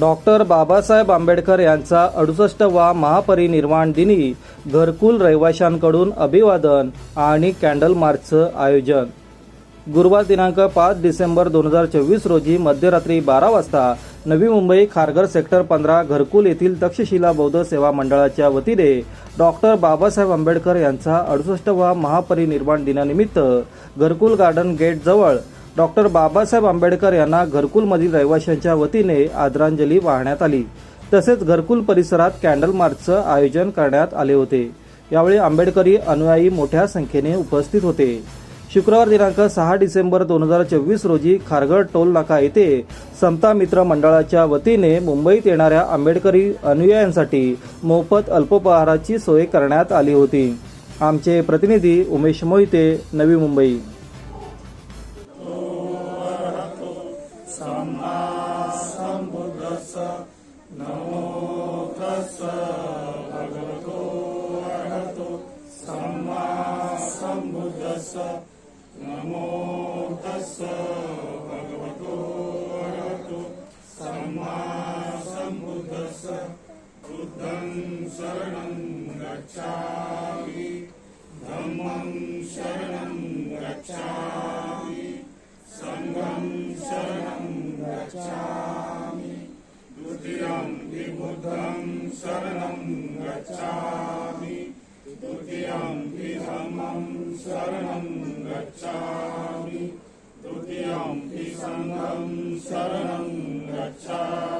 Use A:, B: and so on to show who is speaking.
A: Doctor Babasaheb Ambedkar यांचा अडुसष्टवा महापरिनिर्वाण दिनी घरकुल रहिवाशांकडून अभिवादन आणि कॅन्डल मार्चचं आयोजन. गुरुवार दिनांक पाच डिसेंबर दोन हजार चोवीस रोजी मध्यरात्री बारा वाजता नवी मुंबई खारघर सेक्टर पंधरा घरकुल येथील तक्षशिला बौद्ध सेवा मंडळाच्या वतीने डॉक्टर बाबासाहेब आंबेडकर यांचा अडुसष्टवा महापरिनिर्वाण दिनानिमित्त घरकुल गार्डन गेटजवळ डॉक्टर बाबासाहेब आंबेडकर यांना घरकुलमधील रहिवाशांच्या वतीने आदरांजली वाहण्यात आली. तसेच घरकुल परिसरात कॅन्डल मार्चचं आयोजन करण्यात आले होते. यावेळी आंबेडकरी अनुयायी मोठ्या संख्येने उपस्थित होते. शुक्रवार दिनांक सहा डिसेंबर दोन हजार चोवीस रोजी खारगड टोल नाका येथे समता मित्र मंडळाच्या वतीने मुंबईत येणाऱ्या आंबेडकरी अनुयायांसाठी मोफत अल्पोपहाराची सोय करण्यात आली होती. आमचे प्रतिनिधी उमेश मोहिते नवी मुंबई.
B: सम्मा सम्बुद्धस्स नमो तस्स भगवतो अरहतो। सम्मा सम्बुद्धस्स नमो तस्स भगवतो अरहतो। सम्मा सम्बुद्धस्स बुद्धं शरणं गच्छामि। धमम् शरणं गच्छामि